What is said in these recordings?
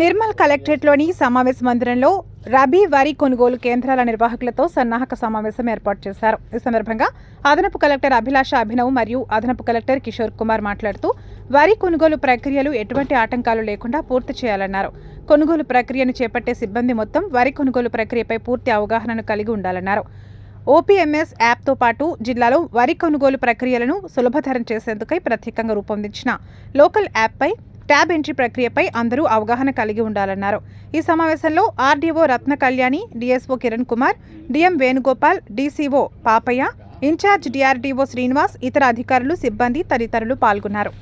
నిర్మల్ కలెక్టరేట్లోని సమావేశ మందిరంలో రబీ వరి కొనుగోలు కేంద్రాల నిర్వాహకులతో సన్నాహక సమావేశం ఏర్పాటు చేశారు. ఈ సందర్భంగా అదనపు కలెక్టర్ అభిలాష అభినవ్ మరియు అదనపు కలెక్టర్ కిషోర్ కుమార్ మాట్లాడుతూ వరి కొనుగోలు ప్రక్రియలు ఎటువంటి ఆటంకాలు లేకుండా పూర్తి చేయాలన్నారు. కొనుగోలు ప్రక్రియను చేపట్టే సిబ్బంది మొత్తం వరి కొనుగోలు ప్రక్రియపై పూర్తి అవగాహనను కలిగి ఉండాలన్నారు. ఓపీఎంఎస్ యాప్తో పాటు జిల్లాలో వరి కొనుగోలు ప్రక్రియలను సులభతరం చేసేందుకై ప్రత్యేకంగా రూపొందించిన లోకల్ యాప్పై ట్యాబ్ ఎంట్రీ ప్రక్రియపై అందరూ అవగాహన కలిగి ఉండాలన్నారు ఈ సమావేశంలో RDO Ratna Kalyani DSO Kiran Kumar DM Venugopal DCO Papaiah incharge DRDO Srinivas ఇతర అధికారులు సిబ్బంది తదితరులు పాల్గొన్నారు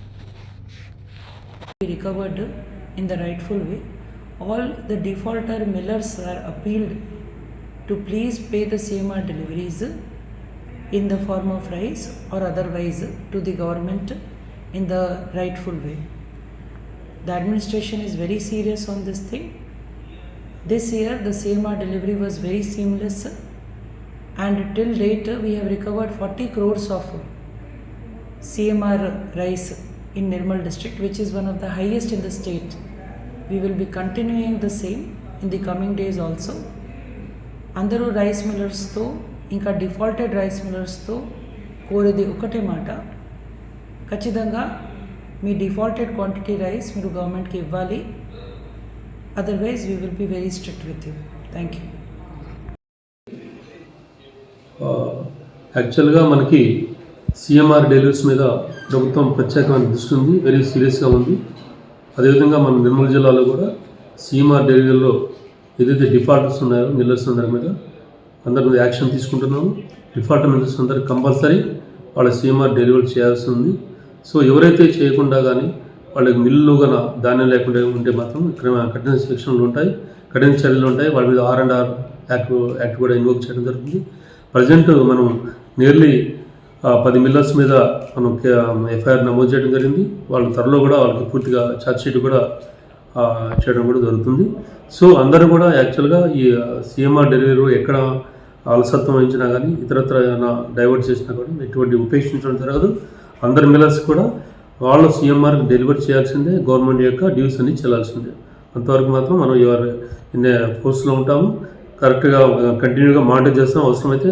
recovered in the rightful way. All the defaulter millers are appealed to please pay the CMR deliveries in the form of rice or otherwise to the government in the rightful way. The administration is very serious on this thing. This year, the CMR delivery was very seamless, and till date, we have recovered 40 crores of CMR rice in Nirmal district, which is one of the highest in the state. We will be continuing the same in the coming days also. అందరూ rice మిల్లర్స్తో ఇంకా defaulted rice మిల్లర్స్తో కోరేది ఒకటే మాట ఖచ్చితంగా మీ defaulted quantity rice మీరు గవర్నమెంట్కి ఇవ్వాలి. Otherwise we will be very strict with you thank you యాక్చువల్గా మనకి సిఎంఆర్ డెలివరీస్ మీద ప్రభుత్వం ప్రత్యేకమైన దృష్టి ఉంది వెరీ సీరియస్గా ఉంది. అదేవిధంగా మన నిర్మల్ జిల్లాలో కూడా సిఎంఆర్ డెలివరీలో ఏదైతే డిఫాల్టర్స్ ఉన్నాయో మిల్లర్స్ అందరి మీద అందరి మీద యాక్షన్ తీసుకుంటున్నాము. డిఫాల్టర్ మిల్లర్స్ అందరికి కంపల్సరీ వాళ్ళ సిఎంఆర్ డెలివరీ చేయాల్సి ఉంది. సో ఎవరైతే చేయకుండా కానీ వాళ్ళకి మిల్లు గన ధాన్యం లేకుండా ఉంటే మాత్రం ఇక్కడ కఠిన శిక్షణలు ఉంటాయి కఠిన చర్యలు ఉంటాయి. వాళ్ళ మీద R and R act act కూడా ఇన్వోక్ చేయడం జరుగుతుంది. ప్రజెంట్ మనం నియర్లీ పది మిల్లర్స్ మీద మనం ఎఫ్ఐఆర్ నమోదు చేయడం జరిగింది. వాళ్ళ త్వరలో కూడా వాళ్ళకి పూర్తిగా ఛార్జ్ షీట్ కూడా చేయడం కూడా జరుగుతుంది. సో అందరూ కూడా యాక్చువల్గా ఈ సీఎంఆర్ డెలివరీ ఎక్కడ అలసత్వం వహించినా కానీ ఇతరత్ర ఏమైనా డైవర్ట్ చేసినా కూడా ఎటువంటి ఉపేక్షించడం జరగదు. అందరి మిల్లర్స్ కూడా వాళ్ళు సీఎంఆర్కి డెలివరీ చేయాల్సిందే గవర్నమెంట్ యొక్క డ్యూస్ అన్ని చెల్లాల్సిందే. అంతవరకు మాత్రం మనం ఎవరు పోస్ట్లో ఉంటాము. కరెక్ట్గా కంటిన్యూగా మానిటర్ చేస్తాం. అవసరమైతే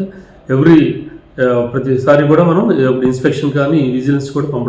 ఎవ్రీ uh, ప్రతిసారి కూడా మనం uh, ఇన్స్పెక్షన్ కానీ విజిలెన్స్ కూడా పంపడం